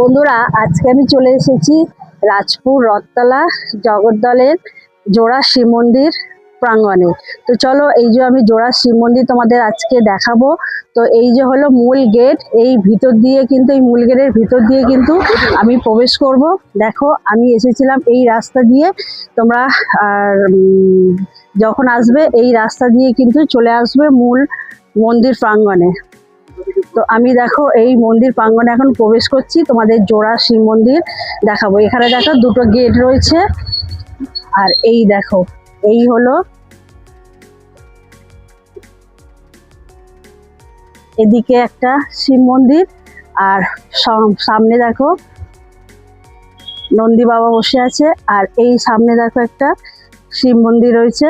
বন্ধুরা, আজকে আমি চলে এসেছি রাজপুর রথতলা জগদ্দলের জোড়া শিব মন্দির প্রাঙ্গণে। তো চলো, এই যে আমি জোড়া শিব মন্দির তোমাদের আজকে দেখাবো। তো এই যে হলো মূল গেট, এই ভিতর দিয়ে কিন্তু, এই মূল গেটের ভিতর দিয়ে কিন্তু আমি প্রবেশ করব। দেখো, আমি এসেছিলাম এই রাস্তা দিয়ে। তোমরা, আর যখন আসবে, এই রাস্তা দিয়ে কিন্তু চলে আসবে মূল মন্দির প্রাঙ্গণে। তো আমি দেখো এই মন্দির প্রাঙ্গণে এখন প্রবেশ করছি, তোমাদের জোড়া শিব মন্দির দেখাবো। এখানে দেখো দুটো গেট রয়েছে। আর এই দেখো, এই হলো এদিকে একটা শিব মন্দির। আর সাম- সামনে দেখো নন্দী বাবা বসে আছে। আর এই সামনে দেখো একটা শিব মন্দির রয়েছে।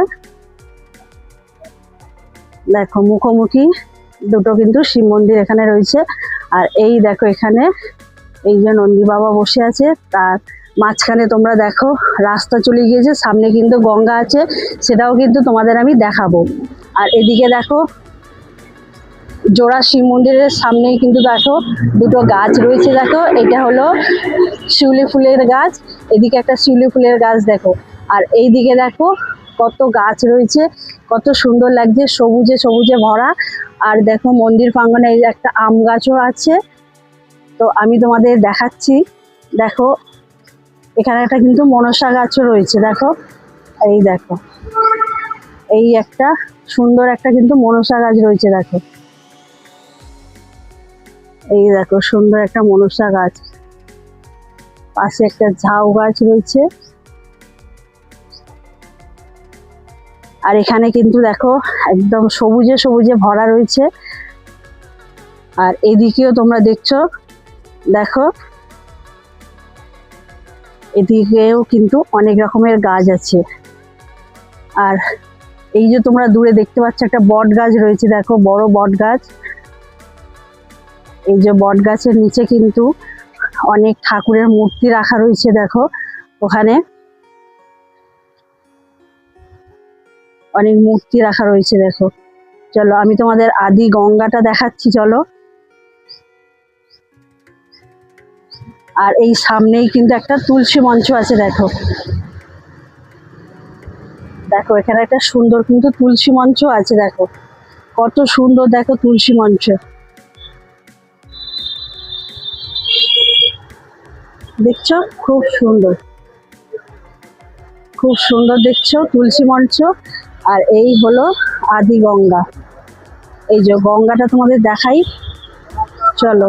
দেখো মুখোমুখি দুটো কিন্তু শিব মন্দির এখানে রয়েছে। আর এই দেখো এখানে, এই যে নন্দী বাবা বসে আছে, তার মাঝখানে তোমরা দেখো, রাস্তা চলে গিয়েছে, সামনে কিন্তু গঙ্গা আছে, সেটাও কিন্তু তোমাদের আমি দেখাবো। আর এদিকে দেখো, জোড়া শিব মন্দিরের সামনেই কিন্তু দেখো, দুটো গাছ রয়েছে দেখো, এটা হলো শিউলি ফুলের গাছ, এদিকে একটা শিউলি ফুলের গাছ দেখো। আর এই দিকে দেখো কত গাছ রয়েছে, কত সুন্দর লাগছে, সবুজে সবুজে ভরা। আর দেখো মন্দির প্রাঙ্গনে একটা আম গাছও আছে। তো আমি তোমাদের দেখাচ্ছি। দেখো, এখানে একটা কিন্তু মনসা গাছও রয়েছে, দেখো। এই দেখো, এই একটা সুন্দর একটা কিন্তু মনসা গাছ রয়েছে, দেখো। এই দেখো, সুন্দর একটা মনসা গাছ। পাশে একটা ঝাউ গাছ রয়েছে। আর এখানে কিন্তু দেখো একদম সবুজে সবুজে ভরা রয়েছে। আর এদিকেও তোমরা দেখছ, দেখো। এদিকেও কিন্তু অনেক রকমের গাছ আছে। আর এই যে তোমরা দূরে দেখতে পাচ্ছ একটা বট গাছ রয়েছে, দেখো বড় বট গাছ। এই যে বট গাছের নিচে কিন্তু অনেক ঠাকুরের মূর্তি রাখা রয়েছে, দেখো। ওখানে অনেক মূর্তি রাখা রয়েছে, দেখো। চলো, আমি তোমাদের আদি গঙ্গাটা দেখাচ্ছি, চলো। আর এই সামনেই কিন্তু একটা তুলসী মঞ্চ আছে, দেখো। দেখো, এখানে একটা সুন্দর কিন্তু তুলসী মঞ্চ আছে, দেখো। কত সুন্দর, দেখো, তুলসী মঞ্চ। দেখছ? খুব সুন্দর। খুব সুন্দর দেখছ, তুলসী মঞ্চ। আর এই হলো আদি গঙ্গা। এই যে গঙ্গাটা তোমাদের দেখাই। চলো,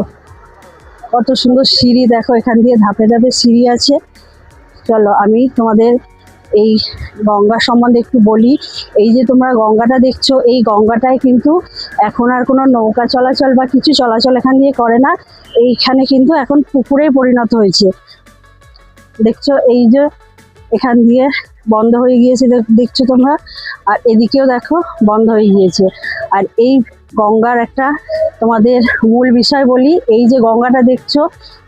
কত সুন্দর সিঁড়ি দেখো, এখান দিয়ে ধাপে ধাপে সিঁড়ি আছে। চলো, আমি তোমাদের এই গঙ্গা সম্বন্ধে একটু বলি। এই যে তোমরা গঙ্গাটা দেখছ, এই গঙ্গাটায় কিন্তু এখন আর কোনো নৌকা চলাচল বা কিছু চলাচল এখান দিয়ে করে না। এইখানে কিন্তু এখন পুকুরে পরিণত হয়েছে। দেখছ, এই যে এখান দিয়ে বন্ধ হয়ে গিয়েছে দেখ- দেখছ তোমরা? আর এদিকেও দেখো, বন্ধ হয়ে গিয়েছে। আর এই গঙ্গার একটা তোমাদের মূল বিষয় বলি, এই যে গঙ্গাটা দেখছ,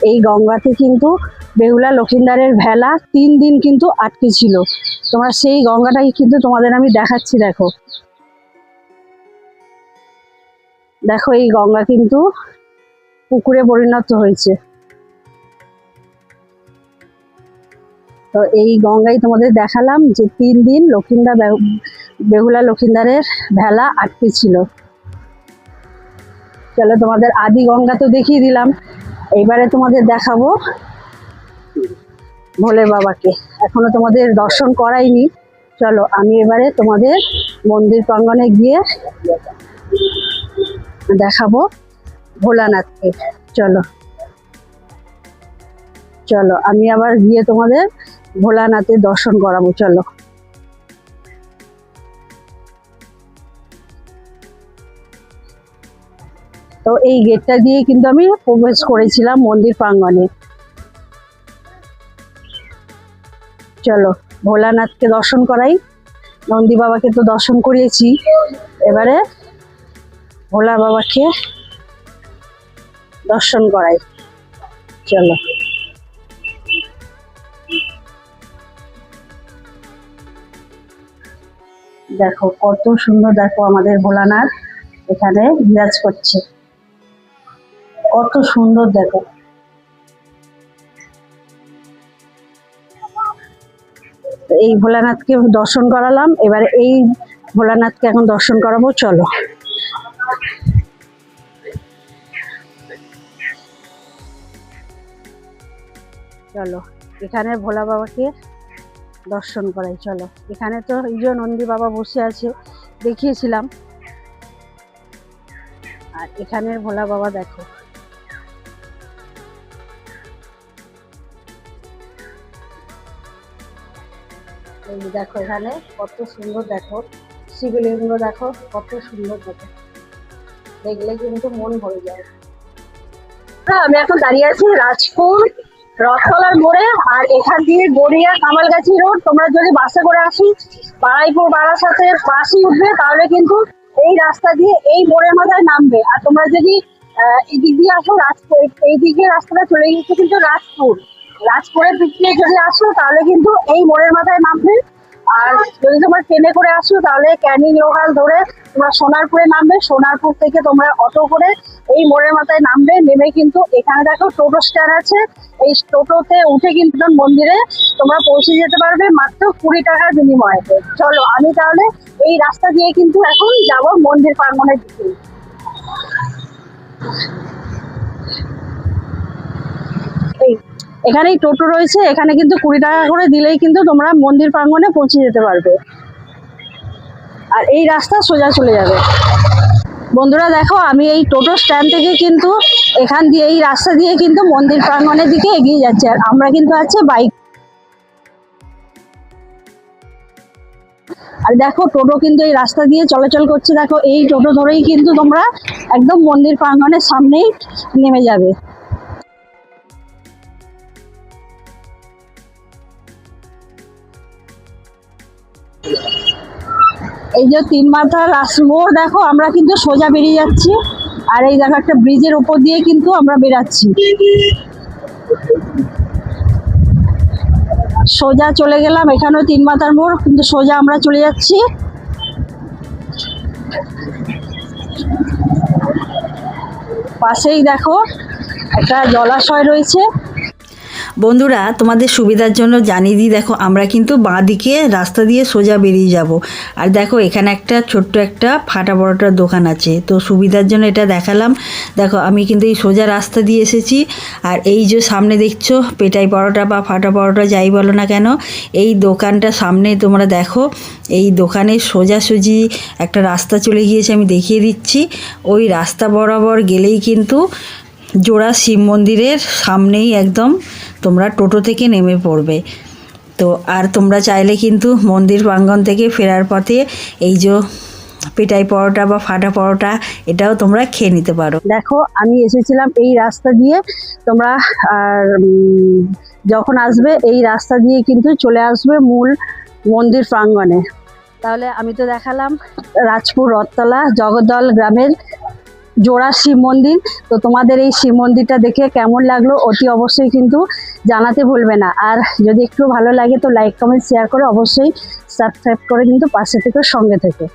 এই গঙ্গাতে কিন্তু বেহুলা লক্ষিন্দারের ভেলা তিন দিন কিন্তু আটকে ছিল। তোমরা সেই গঙ্গাটাই কিন্তু তোমাদের আমি দেখাচ্ছি, দেখো। দেখো এই গঙ্গা কিন্তু পুকুরে পরিণত হয়েছে। তো এই গঙ্গাই তোমাদের দেখালাম যে তিন দিন লক্ষিন্দর বে- বেহুলা লক্ষিন্দারের ভেলা আটকে ছিল। চলো তোমাদের আদি গঙ্গা তো দেখিয়ে দিলাম। এইবারে তোমাদের দেখাবো ভোলে বাবাকে। এখনও তোমাদের দর্শন করাইনি। চলো আমি এবারে তোমাদের মন্দির প্রাঙ্গণে গিয়ে দেখাবো ভোলানাথকে। চলো। চলো আমি আবার গিয়ে তোমাদের ভোলানাথের দর্শন করাবো, চলো। তো এই গেটটা দিয়ে কিন্তু আমি প্রবেশ করেছিলাম মন্দির প্রাঙ্গণে। চলো, ভোলানাথকে দর্শন করাই। নন্দী বাবাকে তো দর্শন করিয়েছি। এবারে ভোলা বাবাকে দর্শন করাই। চলো। দেখো, কত সুন্দর দেখো আমাদের ভোলানাথ এখানে বিরাজ করছে। কত সুন্দর দেখো। এই ভোলানাথকে দর্শন করালাম, এবার এই ভোলানাথকে এখন দর্শন করাবো, চলো। চলো, এখানে ভোলা বাবাকে দর্শন করাই চলো। এখানে তো এই যে নন্দী বাবা বসে আছে দেখিয়েছিলাম। আর এখানের ভোলা বাবা দেখো। দেখো এখানে কত সুন্দর দেখো। শিবলিঙ্গ দেখো কত সুন্দর দেখো। দেখলে কিন্তু মন ভরে যায়। হ্যাঁ, আমি এখন দাঁড়িয়ে আছি রাজপুর রথতলার মোড়ে, আর এখান দিয়ে গড়িয়া কামালগাছি রোড। তোমরা যদি বাসে করে আসি, বারাইপুর বারাসাতের বাসই উঠবে, তাহলে কিন্তু এই রাস্তা দিয়ে এই মোড়ের মাথায় নামবে। আর তোমরা যদি এদিক দিয়ে আসো, রাজপুর, এই দিকে রাস্তাটা চলে গেছে কিন্তু রাজপুর। রাজপুরের দিক দিয়ে যদি আসো, তাহলে কিন্তু এই মোড়ের মাথায় নামবে। আর যদি তোমরা ট্রেনে করে আসো, তাহলে ক্যানিং লোকাল ধরে তোমরা সোনারপুরে নামবে। সোনারপুর থেকে তোমরা অটো করে এই মোড়ের মাথায় নামবে। নেমে কিন্তু এখানে দেখো টোটো স্ট্যান্ড আছে। এই টোটোতে উঠে কিন্তু মন্দিরে তোমরা পৌঁছে যেতে পারবে মাত্র কুড়ি টাকার বিনিময়ে। চলো, আমি তাহলে এই রাস্তা দিয়ে কিন্তু এখন যাব মন্দির প্রাঙ্গণের দিকে। এখানেই টোটো রয়েছে, এখানে কিন্তু কুড়ি টাকা করে দিলেই কিন্তু তোমরা মন্দির প্রাঙ্গণে পৌঁছে যেতে পারবে। আর এই রাস্তা সোজা চলে যাবে। বন্ধুরা দেখো, আমি এই টোটো স্ট্যান্ড থেকে কিন্তু এখান দিয়ে, এই রাস্তা দিয়ে কিন্তু মন্দির প্রাঙ্গণের দিকে এগিয়ে যাচ্ছে। আর আমরা কিন্তু আছে বাইক আর দেখো, টোটো কিন্তু এই রাস্তা দিয়ে চলাচল করছে। দেখো, এই টোটো ধরেই কিন্তু তোমরা একদম মন্দির প্রাঙ্গণের সামনেই নেমে যাবে। এই যে তিন মাথার মোড় দেখো, আমরা কিন্তু সোজা বেরিয়ে যাচ্ছি। আর এই দেখো, একটা ব্রিজের উপর দিয়ে কিন্তু আমরা বেরাচ্ছি। সোজা চলে গেলাম, এখানেও তিন মাথার মোড়, কিন্তু সোজা আমরা চলে যাচ্ছি। পাশেই দেখো, একটা জলাশয় রয়েছে। বন্ধুরা, তোমাদের সুবিধার জন্য জানিয়ে দিই, দেখো, আমরা কিন্তু বাঁ দিকে রাস্তা দিয়ে সোজা বেরিয়ে যাব। আর দেখো, এখানে একটা ছোট্ট একটা ফাটা বড়টার দোকান আছে। তো সুবিধার জন্য এটা দেখালাম। দেখো, আমি কিন্তু এই সোজা রাস্তা দিয়ে এসেছি। আর এই যে সামনে দেখছ, পেটাই পরোটা বা ফাটা পরোটা যাই বলো না কেন, এই দোকানটা সামনে তোমরা দেখো, এই দোকানে সোজাসুজি একটা রাস্তা চলে গিয়েছে, আমি দেখিয়ে দিচ্ছি। ওই রাস্তা বরাবর গেলেই কিন্তু জোড়া শিব মন্দিরের সামনেই একদম তোমরা টোটো থেকে নেমে পড়বে। তো আর তোমরা চাইলে কিন্তু মন্দির প্রাঙ্গণ থেকে ফেরার পথে এই যে পেটাই পরোটা বা ফাটা পরোটা, এটাও তোমরা খেয়ে নিতে পারো। দেখো, আমি এসেছিলাম এই রাস্তা দিয়ে। তোমরা, আর যখন আসবে, এই রাস্তা দিয়ে কিন্তু চলে আসবে মূল মন্দির প্রাঙ্গণে। তাহলে আমি তো দেখালাম রাজপুর রথতলা, জগদ্দল গ্রামের জোড়া শিব মন্দির। তো তোমাদের এই শিব মন্দিরটা দেখে কেমন লাগল অতি অবশ্যই কিন্তু জানাতে ভুলবে না। আর যদি একটু ভালো লাগে তো লাইক কমেন্ট শেয়ার করে অবশ্যই সাবস্ক্রাইব করে কিন্তু পাশে থেকে সঙ্গে থেকে।